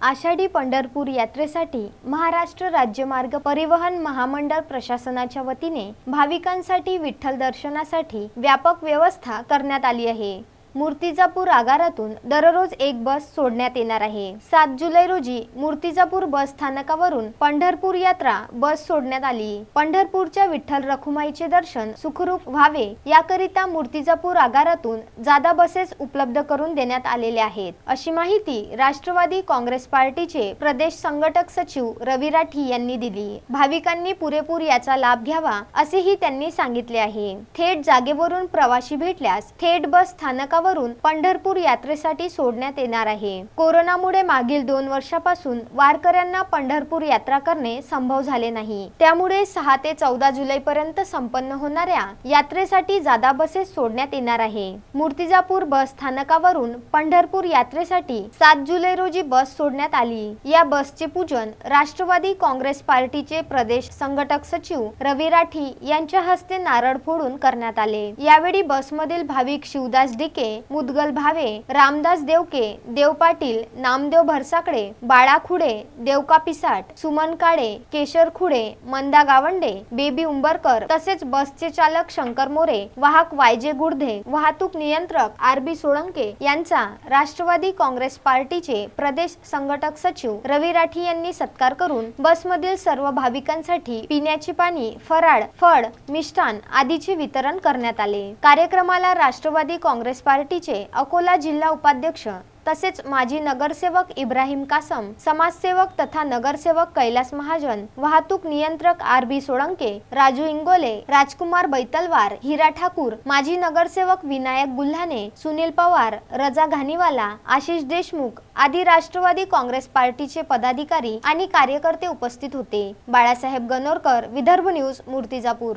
आषाढी पंढरपूर यात्रेसाठी महाराष्ट्र राज्य मार्ग परिवहन महामंडळ प्रशासनाच्या वतीने भाविकांसाठी विठ्ठल दर्शनासाठी व्यापक व्यवस्था करण्यात आली आहे. मूर्तिजापूर आगारातून दररोज एक बस सोडण्यात येणार आहे. सात जुलै रोजी मूर्तिजापूर बस स्थानकावरून पंढरपूर यात्रा बस सोडण्यात आली. पंढरपूरच्या विठ्ठल रखुमाईचे दर्शन सुखरूप व्हावे याकरिता मूर्तिजापूर आगारातून जादा बसेस उपलब्ध करून देण्यात आलेल्या आहेत. अशी माहिती राष्ट्रवादी काँग्रेस पार्टीचे प्रदेश संघटक सचिव रवी राठी यांनी दिली. भाविकांनी पुरेपूर याचा लाभ घ्यावा असेही त्यांनी सांगितले आहे. थेट जागेवरून प्रवासी भेटल्यास थेट बस स्थानकावरून पंढरपूर यात्रेसाठी सोडण्यात येणार आहे. कोरोनामुळे मागील दोन वर्षापासून वारकऱ्यांना पंढरपूर यात्रा करणे संभव झाले नाही. त्यामुळे सहा ते चौदा जुलै पर्यंत संपन्न होणाऱ्या यात्रेसाठी जादा बसेस सोडण्यात येणार आहे. मूर्तिजापूर बस स्थानकावरून पंढरपूर यात्रेसाठी सात जुलै रोजी बस सोडण्यात आली. या बसचे पूजन राष्ट्रवादी काँग्रेस पार्टीचे प्रदेश संघटक सचिव रवी राठी यांच्या हस्ते नारळ फोडून करण्यात आले. यावेळी बसमधील भाविक शिवदास डिके मुदगल भावे रामदास देवके देव पाटील नामदेव भरसाकडे बाळा खुडे देवका पिसाट सुमन काळे केशर खुडे मंदा गावंडे बेबी उंबरकर तसेच बसचे चालक शंकर मोरे वाहक वायजे गुडधे वाहतूक नियंत्रक आर बी सोळंके यांचा राष्ट्रवादी काँग्रेस पार्टीचे प्रदेश संघटक सचिव रवी राठी यांनी सत्कार करून बसमधील सर्व भाविकांसाठी पिण्याचे पाणी फराळ फळ मिष्टान आदीचे वितरण करण्यात आले. कार्यक्रमाला राष्ट्रवादी काँग्रेस पार्टीचे अकोला जिल्हा उपाध्यक्ष तसेच माजी नगरसेवक इब्राहिम कासम समाजसेवक तथा नगरसेवक कैलास महाजन वाहतूक नियंत्रक आर बी सोळंके राजू इंगोले राजकुमार बैतलवार हिरा ठाकूर माजी नगरसेवक विनायक गुल्हाने सुनील पवार रजा घानीवाला आशिष देशमुख आदी राष्ट्रवादी काँग्रेस पार्टीचे पदाधिकारी आणि कार्यकर्ते उपस्थित होते. बाळासाहेब गणोरकर विदर्भ न्यूज मूर्तिजापूर.